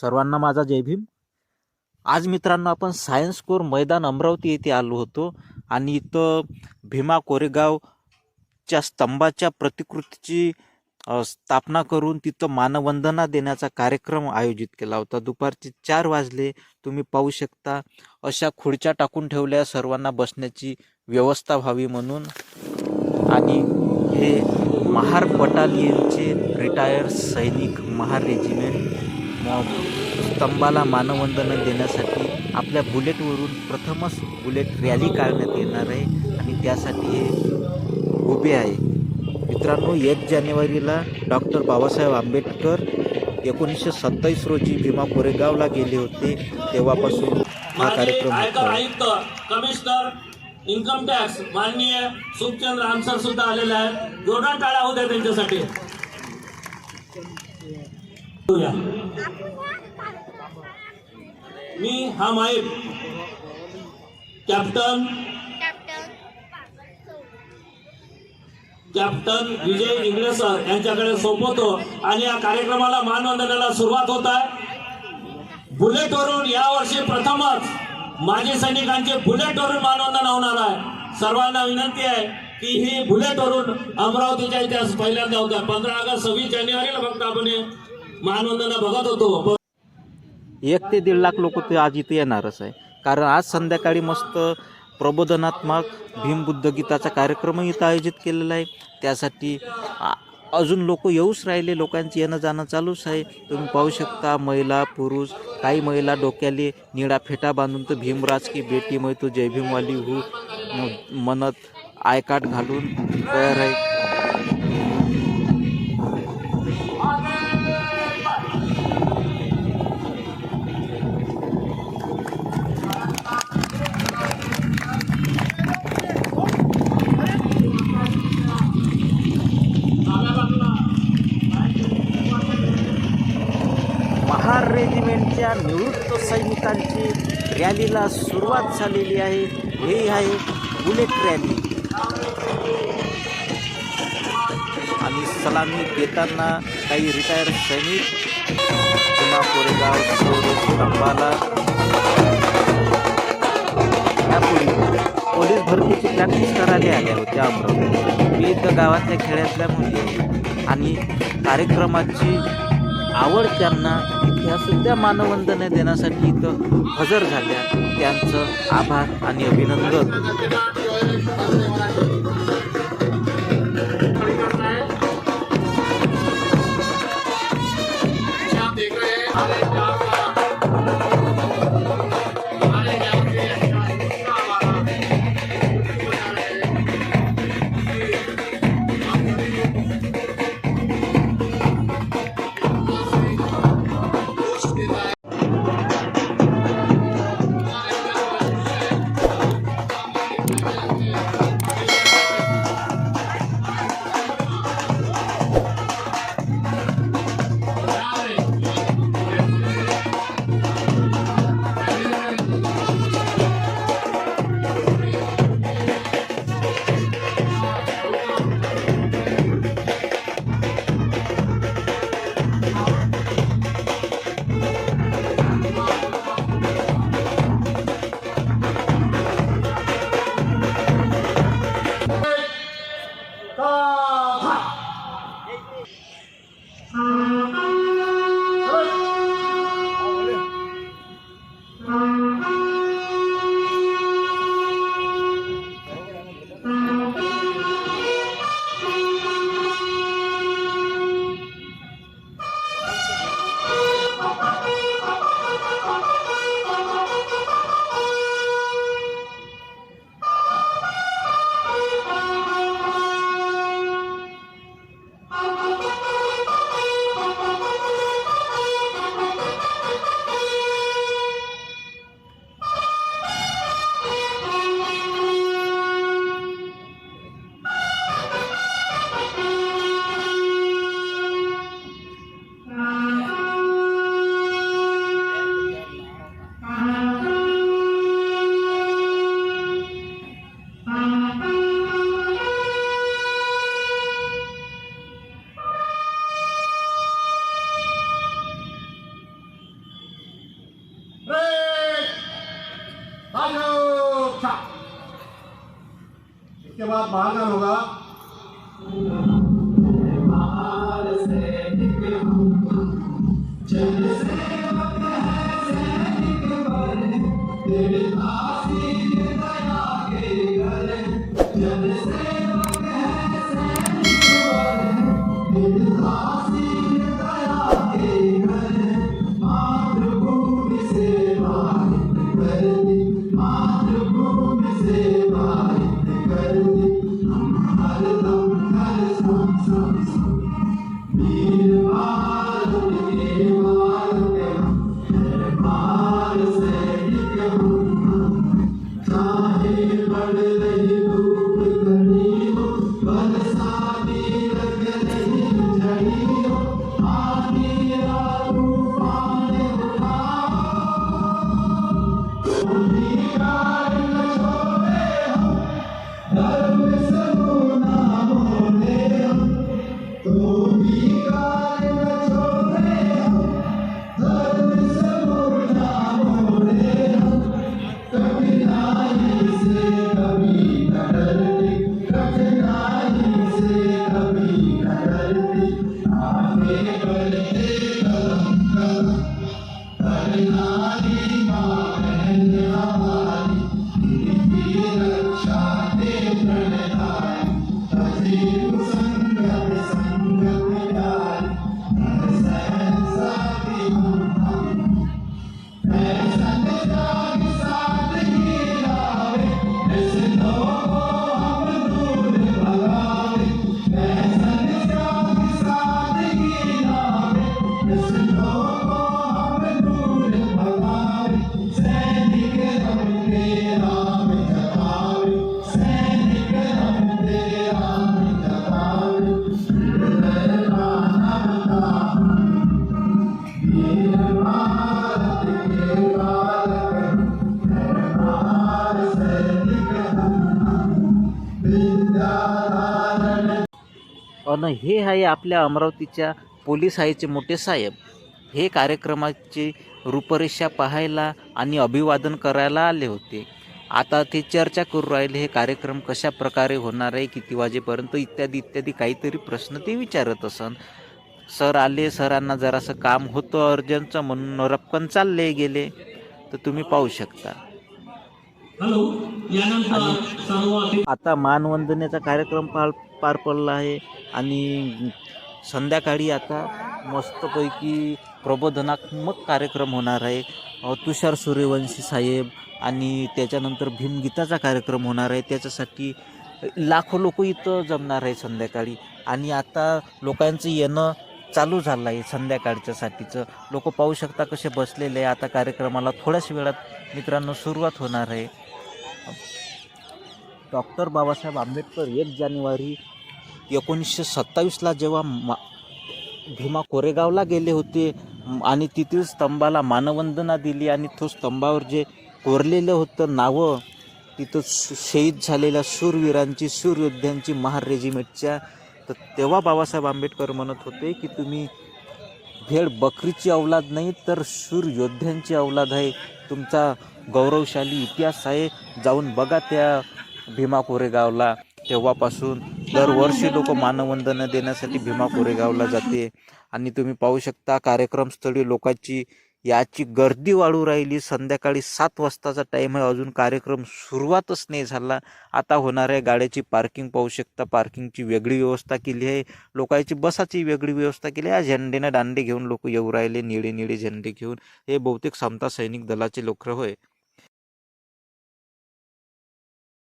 सर्वांना माझा जय भीम. आज मित्रांनो आपण सायन्स कोर मैदान अमरावती येथे आलो होतो आणि इथं भीमा कोरेगावच्या स्तंभाच्या प्रतिकृतीची स्थापना करून तिथं मानवंदना देण्याचा कार्यक्रम आयोजित केला होता. दुपारचे चार वाजले तुम्ही पाहू शकता. अशा खुर्च्या टाकून ठेवल्या सर्वांना बसण्याची व्यवस्था व्हावी म्हणून. आणि हे महार बटालियनचे रिटायर सैनिक महार रेजिमेंट स्तंभाला मानवंदना देण्यासाठी आपल्या बुलेटवरून प्रथमच बुलेट रॅली काढण्यात येणार आहे आणि त्यासाठी हे उभे आहे. मित्रांनो एक जानेवारीला डॉक्टर बाबासाहेब आंबेडकर एकोणीसशे सत्तावीस रोजी भीमा कोरेगावला गेले होते. तेव्हापासून हा कार्यक्रम आयुक्त कमिशनर इन्कम टॅक्स माननीय सुखचंद्र आमसर सुद्धा आलेले आहेत. जोरदार टाळ्या होत्या त्यांच्यासाठी. मी हा mike captain. Captain Vijay Ingale sir यांच्याकडे सोपवतो आणि या कार्यक्रमाला मानवंदनाला सुरुवात होत आहे. बुलेटवरून यावर्षी प्रथमच माजी सैनिकांचे बुलेटवरून मानवंदना होणार आहे. सर्वांना विनंती आहे की ही बुलेटवरून अमरावतीच्या इतिहास पहिल्यांदा होत्या. पंधरा ऑगस्ट सव्वीस जानेवारीला फक्त आपण मानवंदना बघत होतो. एक ते दीड लाख लोक ते आज इथे येणारच आहे. कारण आज संध्याकाळी मस्त प्रबोधनात्मक भीम बुद्ध गीताचा कार्यक्रम इथं आयोजित केलेला आहे. त्यासाठी अजून लोक येऊच राहिले. लोकांचं येणं जाणं चालूच आहे. तुम्ही पाहू शकता महिला पुरुष काही महिला डोक्याले निळा फेटा बांधून तर भीमराज की बेटी मै तो जय भीमवाली हू म्हणत आयकाट घालून तयार आहे. महार रेजिमेंटच्या निवृत्त सैनिकांची रॅलीला सुरुवात झालेली आहे. हे आहे बुलेट रॅली. आणि सलामी देताना काही रिटायर सैनिक पुन्हा कोरेगाव स्तंभाला यापूर्वी पोलीस भरतीची प्रॅक्टिस करायला आल्या होत्या. अमरावती मी गावातल्या खेड्यातल्या मुली आणि कार्यक्रमाची आवड त्यांना ह्यासुद्धा मानवंदने मानवंदना देण्यासाठी इथं हजर झाल्या. त्यांचं आभार आणि अभिनंदन. Rudiga. अन हे आहे आपल्या अमरावतीच्या पोलीस आईचे मोठे साहेब. हे कार्यक्रमाची रूपरेषा पाहायला आणि अभिवादन करायला आले होते. आता ते चर्चा करू राहिले हे कार्यक्रम कशा प्रकारे होणार आहे किती वाजेपर्यंत इत्यादी इत्यादी काहीतरी प्रश्न ते विचारत असन. सर आले सरांना जरासं काम होतं अर्जंटचं म्हणून रपकन चालले गेले. तर तुम्ही पाहू शकता. हॅलो यानंतर सर्व आता मानवंदनेचा कार्यक्रम पार पार पडला आहे आणि संध्याकाळी आता मस्तपैकी प्रबोधनात्मक कार्यक्रम होणार आहे. तुषार सूर्यवंशी साहेब आणि त्याच्यानंतर भीमगीताचा कार्यक्रम होणार आहे. त्याच्यासाठी लाखो लोक इथं जमणार आहे संध्याकाळी. आणि आता लोकांचं येणं चालू झालं आहे संध्याकाळच्यासाठीचं लोक पाहू शकता कसे बसलेले आहे. आता कार्यक्रमाला थोड्याच वेळात मित्रांनो सुरुवात होणार आहे. डॉक्टर बाबासाहेब आंबेडकर एक जानेवारी एकोणीसशे सत्तावीसला जेव्हा मा भीमा कोरेगावला गेले होते आणि तिथील स्तंभाला मानवंदना दिली आणि तो स्तंभावर जे कोरलेलं होतं नावं तिथं शहीद झालेल्या शूरवीरांची शूरयोद्ध्यांची महार रेजिमेंटच्या तर तेव्हा बाबासाहेब आंबेडकर म्हणत होते की तुम्ही भेड बकरीची अवलाद नाही तर शूर योद्ध्यांची अवलाद आहे. तुमचा गौरवशाली इतिहास आहे. जाऊन बघा त्या भीमा कोरेगावला. तेव्हापासून दरवर्षी लोक मानवंदना देण्यासाठी भीमा कोरेगावला जाते. आणि तुम्ही पाहू शकता कार्यक्रमस्थळी लोकांची याची गर्दी वाढू राहिली. संध्याकाळी सात वाजताचा टाईम आहे. अजून कार्यक्रम सुरुवातच नाही झाला. आता होणाऱ्या गाड्याची पार्किंग पाहू शकता. पार्किंगची वेगळी व्यवस्था केली आहे. लोकांची बसाची वेगळी व्यवस्था केली आहे. झेंडेनं दांडे घेऊन लोक येऊ राहिले. निळे निळे झेंडे घेऊन. हे बहुतेक समता सैनिक दलाचे लोक होय.